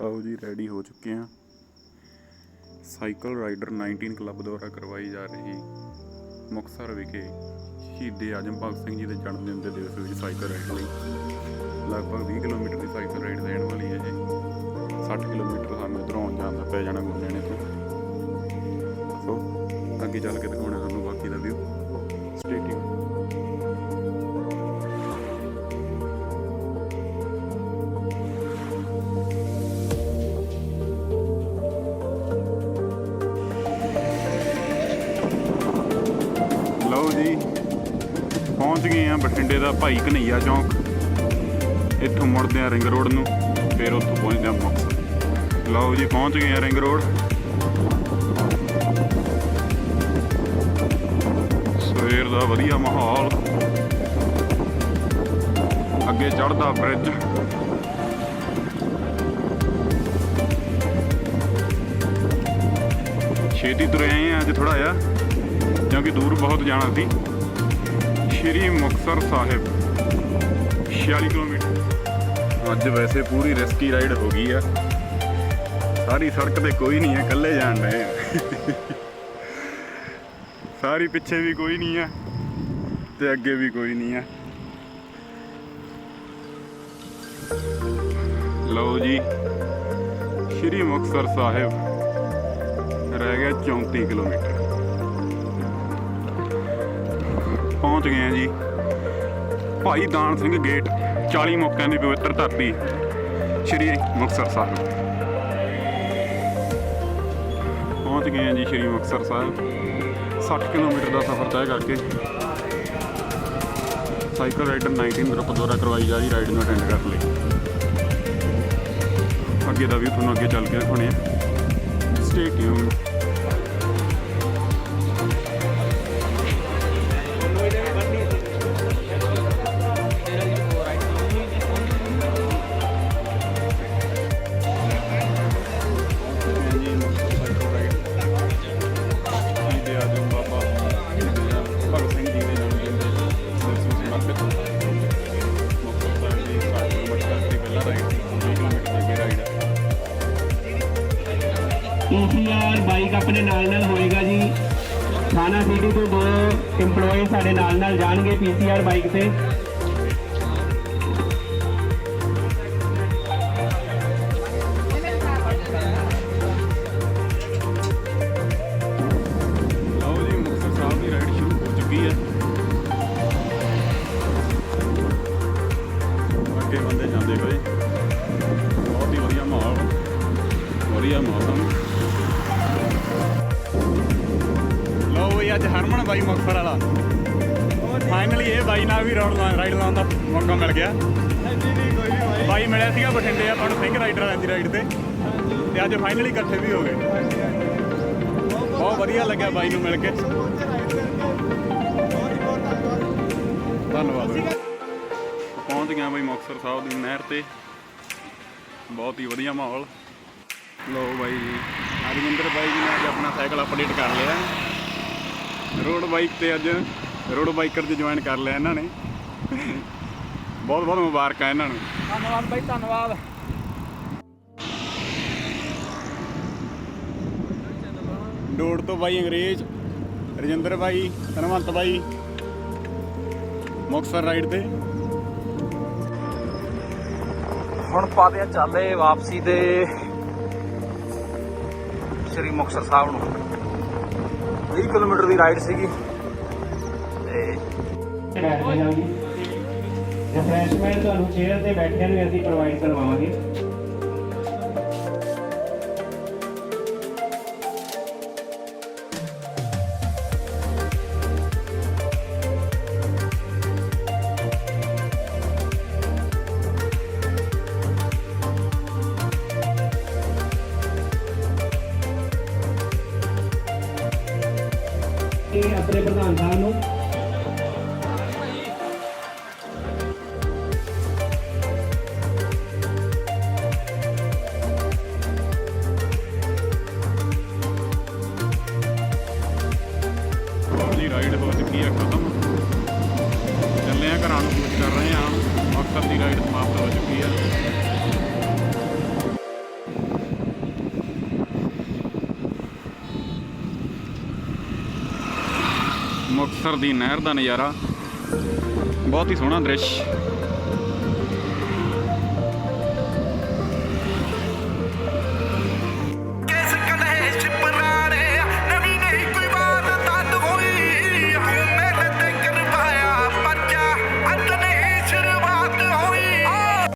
ਆਓ ਜੀ ਰੈਡੀ ਹੋ ਚੁੱਕੇ ਹਾਂ। ਸਾਈਕਲ ਰਾਈਡਰ 19 ਕਲੱਬ ਦੁਆਰਾ ਕਰਵਾਈ ਜਾ ਰਹੀ ਮੁਕਤਸਰ ਵਿਖੇ ਸ਼ਹੀਦੇ ਆਜਮ ਭਗਤ ਸਿੰਘ ਜੀ ਦੇ ਜਨਮ ਦਿਨ ਦੇ ਦਿਵਸ ਵਿੱਚ ਸਾਈਕਲ ਰਾਈਡ ਲਈ। ਲਗਭਗ 20 ਕਿਲੋਮੀਟਰ ਦੀ ਸਾਈਕਲ ਰਾਈਡ ਦੇਣ ਵਾਲੀ ਹੈ ਇਹ। 60 ਕਿਲੋਮੀਟਰ ਸਾਨੂੰ ਇੱਧਰੋਂ ਆਉਣ ਜਾਣ ਦਾ ਪੈ ਜਾਣਾ ਗੁੰਨੇਣੇ ਤੋਂ ਸੋ ਅੱਗੇ ਚੱਲ ਕੇ ਦਿਖਾਉਣਾ ਤੁਹਾਨੂੰ ਬਾਕੀ ਦਾ ਵਿਊ ਸਟੇਟਿੰਗ ਜੀ ਪਹੁੰਚ ਗਏ ਆ ਬਠਿੰਡੇ ਦਾ ਭਾਈ ਕਨਈਆ ਚੌਂਕ। ਇੱਥੋਂ ਮੁੜਦੇ ਆ ਰਿੰਗ ਰੋਡ ਨੂੰ, ਫਿਰ ਉੱਥੋਂ ਪਹੁੰਚਦੇ ਆ ਮੁਕਤਸਰ ਲਓ ਜੀ, ਪਹੁੰਚ ਗਏ ਆ ਰਿੰਗ ਰੋਡ। ਸਵੇਰ ਦਾ ਵਧੀਆ ਮਾਹੌਲ। ਅੱਗੇ ਚੜ੍ਹਦਾ ਬ੍ਰਿਜ ਛੇਤੀ ਤੁਰੇ ਆਏ ਅੱਜ ਥੋੜਾ ਜਿਹਾ। ਕਿਉਂਕਿ ਦੂਰ ਬਹੁਤ ਜਾਣਾ ਸੀ, ਸ਼੍ਰੀ ਮੁਕਤਸਰ ਸਾਹਿਬ 46 ਕਿਲੋਮੀਟਰ। ਅੱਜ ਵੈਸੇ ਪੂਰੀ ਰਿਸਕੀ ਰਾਈਡ ਹੋ ਗਈ ਆ। ਸਾਰੀ ਸੜਕ ਤੇ ਕੋਈ ਨਹੀਂ ਹੈ ਇਕੱਲੇ ਜਾਣ ਰਹੇ ਆ। ਸਾਰੀ ਪਿੱਛੇ ਵੀ ਕੋਈ ਨਹੀਂ ਆ ਤੇ ਅੱਗੇ ਵੀ ਕੋਈ ਨਹੀਂ ਆ। ਲਓ ਜੀ, ਸ਼੍ਰੀ ਮੁਕਤਸਰ ਸਾਹਿਬ ਰਹਿ ਗਿਆ 34 ਕਿਲੋਮੀਟਰ। ਪਹੁੰਚ ਗਏ ਆ ਜੀ। ਭਾਈ ਦਾਨ ਸਿੰਘ ਗੇਟ 40 ਮੌਕਿਆਂ ਦੀ ਪਵਿੱਤਰ ਧਰਤੀ। ਸ਼੍ਰੀ ਮੁਕਤਸਰ ਸਾਹਿਬ। ਪਹੁੰਚ ਗਏ ਆ ਜੀ ਸ਼੍ਰੀ ਮੁਕਤਸਰ ਸਾਹਿਬ। 60 ਕਿਲੋਮੀਟਰ ਦਾ ਸਫ਼ਰ ਤੈਅ ਕਰਕੇ। ਸਾਈਕਲ ਰਾਈਡਰ 19 ਗਰੁੱਪ ਦੁਆਰਾ ਕਰਵਾਈ ਜਾ ਰਹੀ ਰਾਈਡ ਨੂੰ ਅਟੈਂਡ ਕਰਨ ਲਈ। ਅੱਗੇ ਦਾ ਵੀ ਤੁਹਾਨੂੰ ਅੱਗੇ ਚੱਲ ਕੇ ਦਿਖਾਉਣੇ ਆ। ਸਟੇ ਟਿਊਨ ਪੀਸੀਆਰ ਬਾਈਕ ਆਪਣੇ ਨਾਲ ਨਾਲ ਹੋਏਗਾ ਜੀ। ਥਾਣਾ ਸਿਟੀ ਤੋਂ ਦੋ EMPLOYE ਸਾਡੇ ਨਾਲ ਨਾਲ ਜਾਣਗੇ ਪੀਸੀਆਰ ਬਾਈਕ ਤੇ। ਲਓ ਜੀ ਸਾਹਿਬ ਦੀ ਰਾਈਡ ਸ਼ੁਰੂ ਹੋ ਚੁੱਕੀ ਹੈ। ਅੱਗੇ ਬੰਦੇ ਜਾਂਦੇ ਪਏ ਬਹੁਤ ਹੀ ਵਧੀਆ ਮਾਹੌਲ, ਵਧੀਆ ਮੌਸਮ। ਅੱਜ ਹਰਮਨ ਬਾਈ ਮੁਕਤਸਰ ਵਾਲਾ। ਫਾਈਨਲੀ ਇਹ ਬਾਈ ਨਾਲ ਵੀ ਰੌਡ ਰਾਈਡ ਲਾਉਣ ਦਾ ਮੌਕਾ ਮਿਲ ਗਿਆ। ਬਾਈ ਮਿਲਿਆ ਸੀਗਾ ਬਠਿੰਡੇ ਆਪਾਂ ਨੂੰ ਸਿੰਘ ਰਾਈਡਰ ਵਾਲਿਆਂ ਰਾਈਡ ਤੇ। ਤੇ ਅੱਜ ਫਾਈਨਲੀ ਇਕੱਠੇ ਵੀ ਹੋ ਗਏ। ਬਹੁਤ ਵਧੀਆ ਲੱਗਿਆ ਬਾਈ ਨੂੰ ਮਿਲ ਕੇ। ਧੰਨਵਾਦ। ਪਹੁੰਚ ਗਿਆ ਬਾਈ ਮੁਕਤਸਰ ਸਾਹਿਬ ਦੀ ਨਹਿਰ ਤੇ। ਬਹੁਤ ਹੀ ਵਧੀਆ ਮਾਹੌਲ। ਲੋ ਬਾਈ ਜੀ, ਹਰਮਿੰਦਰ ਬਾਈ ਜੀ ਨੇ ਅੱਜ ਆਪਣਾ ਸਾਈਕਲ ਅਪਡੇਟ ਕਰ ਲਿਆ। ਰੋਡ ਬਾਈਕ ਤੇ ਅੱਜ ਰੋਡ ਬਾਈਕਰ 'ਚ ਜੁਆਇਨ ਕਰ ਲਿਆ ਇਹਨਾਂ ਨੇ। ਬਹੁਤ ਬਹੁਤ ਮੁਬਾਰਕਾਂ ਇਹਨਾਂ ਨੂੰ। ਧੰਨਵਾਦ ਬਾਈ ਧੰਨਵਾਦ। ਡੋੜ ਤੋਂ ਬਾਈ ਅੰਗਰੇਜ਼ ਰਜਿੰਦਰ ਬਾਈ ਧਨਵੰਤ ਬਾਈ ਮੁਕਤਸਰ ਰਾਈਡ ਤੇ। ਹੁਣ ਪਾਦੇ ਚਾਲੇ ਵਾਪਸੀ ਤੇ ਸ੍ਰੀ ਮੁਕਤਸਰ ਸਾਹਿਬ ਨੂੰ। 20 ਕਿਲੋਮੀਟਰ ਦੀ ਰਾਈਡ ਸੀਗੀ। ਤੇ ਰਿਫਰੈਸ਼ਮੈਂਟ ਤੁਹਾਨੂੰ ਚੇਅਰ ਤੇ ਬੈਠਿਆਂ ਨੂੰ ਅਸੀਂ ਪ੍ਰੋਵਾਈਡ ਕਰਵਾਵਾਂਗੇ। ਇਹ ਪ੍ਰਧਾਨ ਸਾਹਿਬ ਨੂੰ। ਦੀ ਰਾਈਡ ਹੋ ਚੁੱਕੀ ਹੈ ਖਤਮ। ਚੱਲੇ ਆ ਘਰਾਂ ਨੂੰ ਕੂਚ ਕਰ ਰਹੇ ਆ। ਮੁਕਤਸਰ ਦੀ ਰਾਈਡ ਸਮਾਪਤ ਹੋ ਚੁੱਕੀ ਹੈ ਮੁਕਤਸਰ ਦੀ ਨਹਿਰ ਦਾ ਨਜ਼ਾਰਾ। ਬਹੁਤ ਹੀ ਸੋਹਣਾ ਦ੍ਰਿਸ਼।